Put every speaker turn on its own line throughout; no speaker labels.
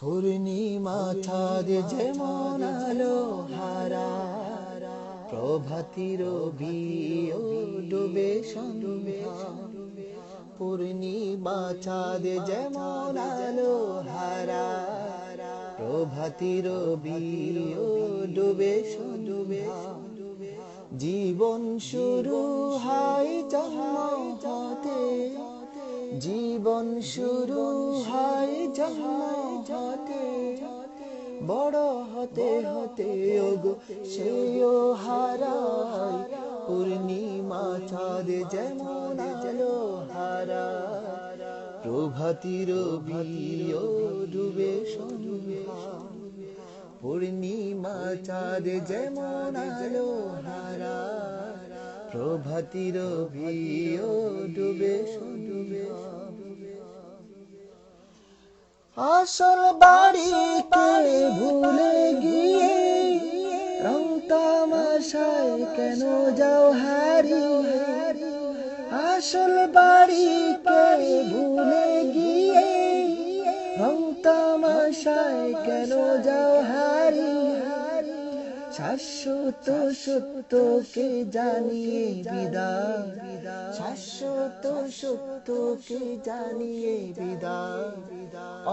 পূর্ণিমা চাঁদ যেমন আলো হারা প্রভাতির ডুবে সন্ধ্যা। পূর্ণিমা চাঁদ যেমন আলো হারা প্রভাতির ডুবে সন্ধ্যা। জীবন শুরু হয় জন্ম হতে জীবন শুরু হয় জন্ম হতে বড় হতে হতে, ওগো, সেও হারায়। পূর্ণিমা চাঁদ যেমন আলো হারা প্রভাতির বিও ডুবে সন্ধ্যা। পূর্ণিমা চাঁদ যেমন আলো প্রভাতির বিও ডুবে ডুবে আসল বাড়িকে ভুলে গিয়ে রং তামাশায় কেন যাও হারি আসল বাড়িকে ভুলে গিয়ে রং তামাশায় কেন যাও হারিয়ে? শাশ্বত সত্যকে জানিয়ে বিদায়। শাশ্বত সত্যকে জানিয়ে বিদায়।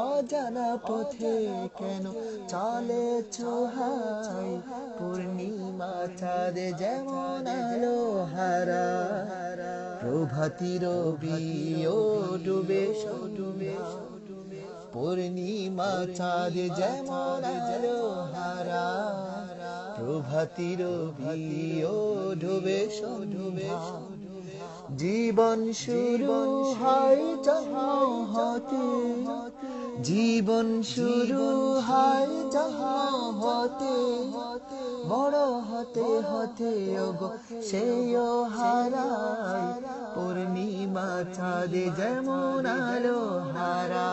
অজানা পথে কেন চলে ছোহাই পূর্ণিমা চাঁদ যেমন আলো হারা প্রভাতির বিও ডুবে ডুবে পূর্ণিমা চাঁদ যেমন আলো হারা প্রভাতির ডুবে ডুবে জীবন শুরু হয় জন্ম হতে জীবন শুরু হয় জন্ম হতে বড় হতে হতে ওগো সেও হারায়। পূর্ণিমা চাঁদে যেমন আলো হারা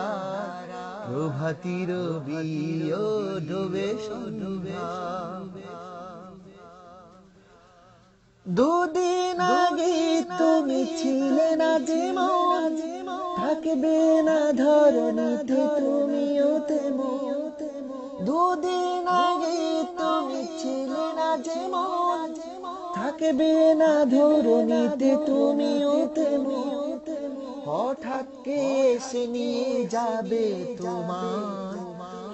ডুবে দুদিন আগে তুমি ছিলে না যেমন থাকবে না ধরনীতে তুমিও তেমন। দুদিন আগে তুমি ছিলে না যেমন থাকবে না ধরনীতে তুমিও তেমন। হঠাৎ কে এসে নিয়ে যাবে তোমার?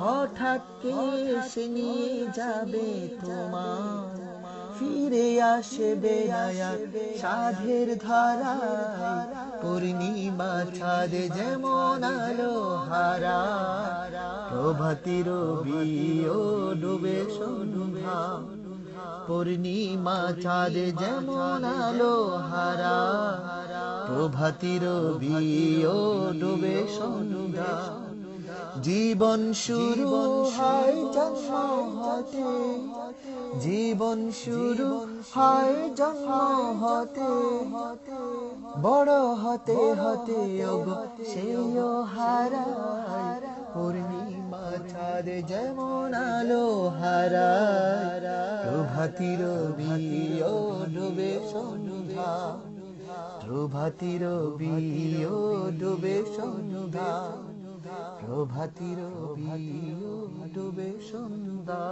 হঠাৎ কে এসে নিয়ে যাবে তোমার? ফিরে আসবে সাধের ধারায়, পূর্ণিমা ছাদ যেমন আলো হারা। প্রভাতির ডুবে সন্ধ্যা, পূর্ণিমা চাঁদ যেমন আলো হারা। প্রভাতির বিও ডুবে সন্ধ্যা। জীবন শুরু হয় জন্ম হতে জীবন শুরু হয় জন্ম হতে বড় হতে হতে ওগো সেও হারায়। পূর্ণিমা চাঁদ যেমন আলো হারায়। প্রভাতির বিও ডুবে সন্ধ্যা। প্রভাতির বিও ডুবে সন্ধ্যা। প্রভাতির বিও ডুবে সন্ধ্যা।